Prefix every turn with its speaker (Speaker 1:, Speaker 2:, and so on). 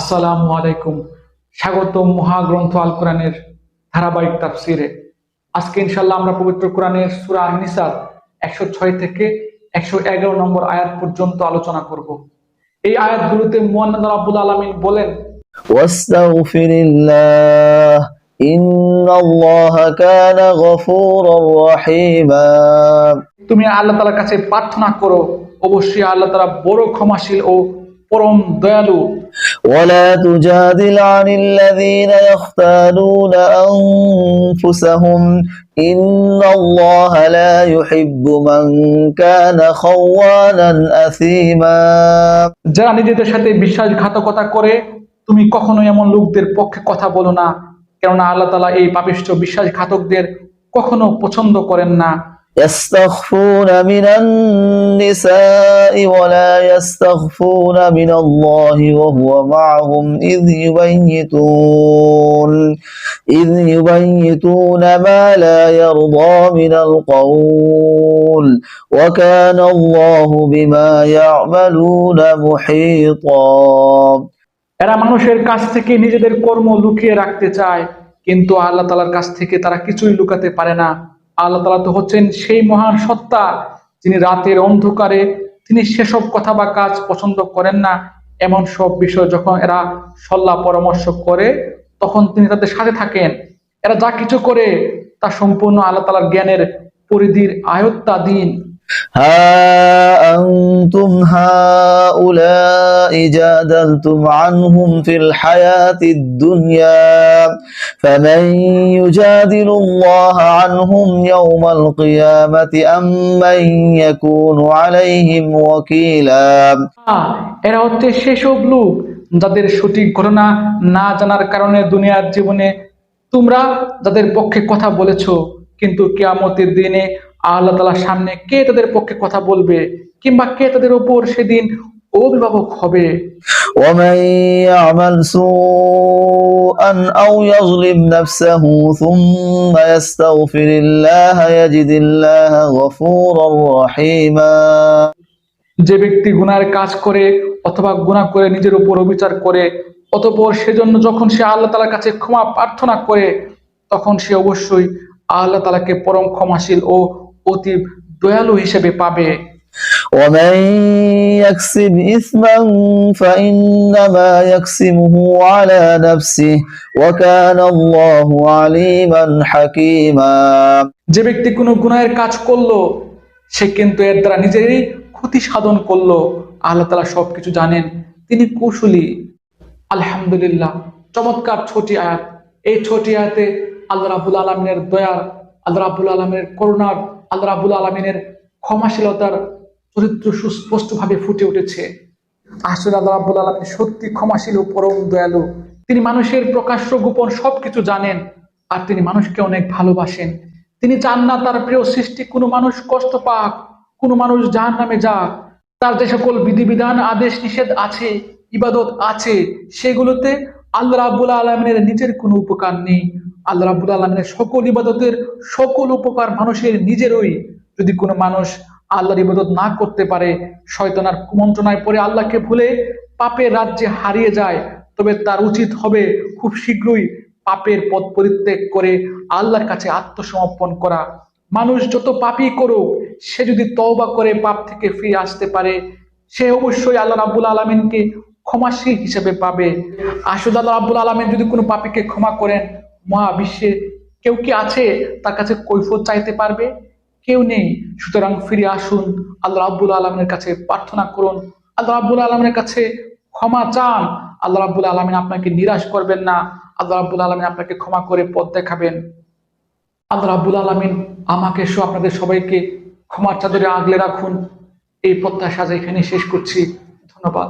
Speaker 1: আসসালামু আলাইকুম। স্বাগত মহাগ্রন্থ আল কোরআনের ধারাবাহিক তাফসিরে। আজকে ইনশাল্লাহ আমরা পবিত্র কোরআনের সুরা নিসার একশো ছয় থেকে একশো এগারো নম্বর আয়াত পর্যন্ত আলোচনা করব। এই আয়াতগুলোতে মুয়ান্নাদ রাব্বুল আলমিন বলেন তুমি আল্লাহ তালার কাছে প্রার্থনা করো অবশ্যই আল্লাহ তালা বড় ক্ষমাশীল ও পরম দয়ালু।
Speaker 2: ولا تجادل عن الذين يختانون أنفسهم إن الله لا يحب من كان خوانا أثيما
Speaker 1: যারা নিজেদের সাথে বিশ্বাসঘাতকতা করে তুমি কখনো এমন লোকদের পক্ষে কথা বলো না কেননা আল্লাহ তালা এই পাপিষ্ঠ বিশ্বাসঘাতকদের কখনো পছন্দ করেন না
Speaker 2: يستخفون من النساء ولا يستخفون من الله وهو معهم إذ يبيتون إذ يبيتون ما لا يرضى من القول وكان الله بما يعملون محيطا
Speaker 1: এরা মানুষের কাছ থেকে নিজেদের কর্ম লুকিয়ে রাখতে চায় কিন্তু আল্লাহ তালার কাছ থেকে তারা কিছুই লুকাতে পারে না আল্লাহ তালা তো হচ্ছেন সেই মহান সত্তা যিনি রাতের অন্ধকারে তিনি সেসব কথা বা কাজ পছন্দ করেন না। এমন সব বিষয় যখন এরা সল্লা পরামর্শ করে, তখন তিনি তাদের সাথে থাকেন। এরা যা কিছু করে, তা সম্পূর্ণ আল্লাহ তালার জ্ঞানের পরিধির আয়ত্তাধীন।
Speaker 2: হা তুম হা উলা جادلتم عنهم في الحياة الدنيا فمن يجادل الله عنهم يوم القيامة أم من يكون عليهم وكيلا
Speaker 1: আহ, এরা হচ্ছে সেসব লোক যাদের সঠিক ঘটনা না জানার কারণে দুনিয়ার জীবনে তোমরা যাদের পক্ষে কথা বলেছো কিন্তু কেয়ামতের দিনে আল্লাহ তালার সামনে কে তাদের পক্ষে কথা বলবে কিংবা কে তাদের উপর সেদিন অভিভাবক হবে
Speaker 2: ومن يعمل سوءا أو يظلم نفسه ثم يستغفر الله يجد الله غفورا رحيما
Speaker 1: যে ব্যক্তি গুনার কাজ করে অথবা গুনাহ করে নিজের উপর অবিচার করে অতপর সেজন্য যখন সে আল্লাহ তালার কাছে ক্ষমা প্রার্থনা করে তখন সে অবশ্যই আল্লাহ তালাকে পরম ক্ষমাশীল ও অতি দয়ালু হিসেবে পাবে
Speaker 2: ومن يكسب إثما فإنما يكسبه على نفسه وكان الله عليما حكيما
Speaker 1: যে ব্যক্তি কোনো গুনাহের কাজ করলো সে কিন্তু এর দ্বারা নিজেরই ক্ষতি সাধন করলো আল্লাহ তালা সবকিছু জানেন তিনি কৌশলী আলহামদুলিল্লাহ চমৎকার ছোটি আয়াত এই ছোটি আয়াতে আল্লাহ রাবুল আলমিনের দয়ার আল্লাহ রাবুল আলমিনের করুণার আল্লাহ রাবুল আলমিনের ক্ষমাশীলতার চরিত্র সুস্পষ্টভাবে ফুটে উঠেছে। আসলে আল্লাহ সত্যি ক্ষমাশীল পরম দয়ালু। তিনি মানুষের প্রকাশ্য গোপন সবকিছু জানেন, আর তিনি মানুষকে অনেক ভালোবাসেন। তিনি চান না তার প্রিয় সৃষ্টি কোনো মানুষ কষ্ট পাক, কোনো মানুষ জাহান নামে যাক। তার যে সকল বিধিবিধান, আদেশ, নিষেধ আছে, ইবাদত আছে, সেগুলোতে আল্লাহ রাবুল আলমিনের নিজের কোনো উপকার নেই। আল্লাহ রাবুল আলমিনের সকল ইবাদতের সকল উপকার মানুষের নিজেরই। যদি কোনো মানুষ আল্লাহর ইবাদত না করতে পারে শয়তানার কুমন্ত্রণায় পড়ে আল্লাহকে ভুলে পাপের রাজ্যে হারিয়ে যায়। তবে তার উচিত হবে খুব শীঘ্রই পাপের পথ পরিত্যাগ করে আল্লাহর কাছে আত্মসমর্পণ করা। মানুষ যত পাপই করুক, সে যদি তওবা করে পাপ থেকে ফিরে আসতে পারে, সে অবশ্যই আল্লাহ রাব্বুল আলমিনকে ক্ষমাশীল হিসেবে পাবে। আসলে আল্লাহ রাব্বুল আলমিন যদি কোনো পাপীকে ক্ষমা করেন, মহাবিশ্বে কেউ কি আছে তার কাছে কৈফত চাইতে পারবে? কেউ নেই। সুতরাং ফিরে আসুন, আল্লাহ রাব্বুল আলমিনের কাছে প্রার্থনা করুন। আল্লাহ রাব্বুল আলমিনের কাছে ক্ষমা চান। আল্লাহ রাব্বুল আলমিন আপনাকে নিরাশ করবেন না। আল্লাহ রাব্বুল আলমিন আপনাকে ক্ষমা করে পথ দেখাবেন। আল্লাহ রাব্বুল আলমিন আমাকে সহ আপনাদের সবাইকে ক্ষমার চাদরে আগলে রাখুন। এই প্রত্যাশা এখানে শেষ করছি। ধন্যবাদ।